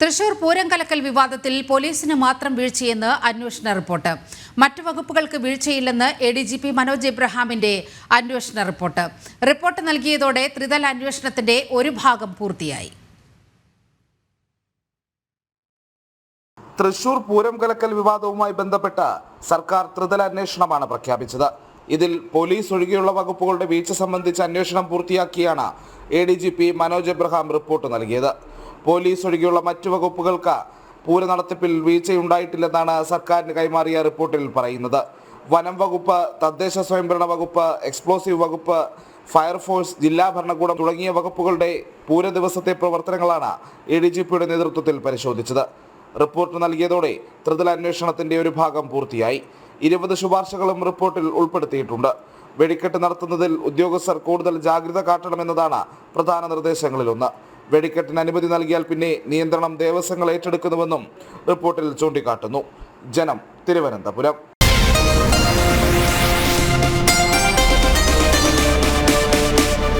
തൃശൂർ പൂരം കലക്കൽ വിവാദത്തിൽ പോലീസിന് മാത്രം വീഴ്ചയെന്ന് അന്വേഷണ റിപ്പോർട്ട്. മറ്റു വകുപ്പുകൾക്ക് വീഴ്ചയില്ലെന്ന് A D G P Manoj എബ്രഹാമിന്റെ അന്വേഷണ റിപ്പോർട്ട്. റിപ്പോർട്ട് നൽകിയതോടെ ത്രിതല അന്വേഷണത്തിന്റെ ഒരു ഭാഗം പൂർത്തിയായി. തൃശൂർ പൂരം കലക്കൽ വിവാദവുമായി ബന്ധപ്പെട്ട സർക്കാർ ത്രിതല അന്വേഷണമാണ് പ്രഖ്യാപിച്ചത്. ഇതിൽ പോലീസ് ഒഴികെയുള്ള വകുപ്പുകളുടെ വീഴ്ച സംബന്ധിച്ച് അന്വേഷണം പൂർത്തിയാക്കിയാണ് A D G P Manoj Abraham report നൽകിയത്. പോലീസ് ഒഴികെയുള്ള മറ്റു വകുപ്പുകൾക്ക് പൂര നടത്തിപ്പിൽ വീഴ്ചയുണ്ടായിട്ടില്ലെന്നാണ് സർക്കാരിന് കൈമാറിയ റിപ്പോർട്ടിൽ പറയുന്നത്. വനം വകുപ്പ് തദ്ദേശ സ്വയംഭരണ വകുപ്പ് എക്സ്പ്ലോസീവ് വകുപ്പ് ഫയർഫോഴ്സ് ജില്ലാ ഭരണകൂടം തുടങ്ങിയ വകുപ്പുകളുടെ പൂര ദിവസത്തെ പ്രവർത്തനങ്ങളാണ് എ ഡി ജി പിയുടെ നേതൃത്വത്തിൽ പരിശോധിച്ചത്. റിപ്പോർട്ട് നൽകിയതോടെ ത്രിതല അന്വേഷണത്തിന്റെ ഒരു ഭാഗം പൂർത്തിയായി. ഇരുപത് ശുപാർശകളും റിപ്പോർട്ടിൽ ഉൾപ്പെടുത്തിയിട്ടുണ്ട്. വെടിക്കെട്ട് നടത്തുന്നതിൽ ഉദ്യോഗസ്ഥർ കൂടുതൽ ജാഗ്രത കാട്ടണമെന്നതാണ് പ്രധാന നിർദ്ദേശങ്ങളിലൊന്ന്. വെടിക്കെട്ടിന് അനുമതി നൽകിയാൽ പിന്നെ നിയന്ത്രണം ദേവസ്വങ്ങൾ ഏറ്റെടുക്കുന്നുവെന്നും റിപ്പോർട്ടിൽ ചൂണ്ടിക്കാട്ടുന്നു. ജനം തിരുവനന്തപുരം.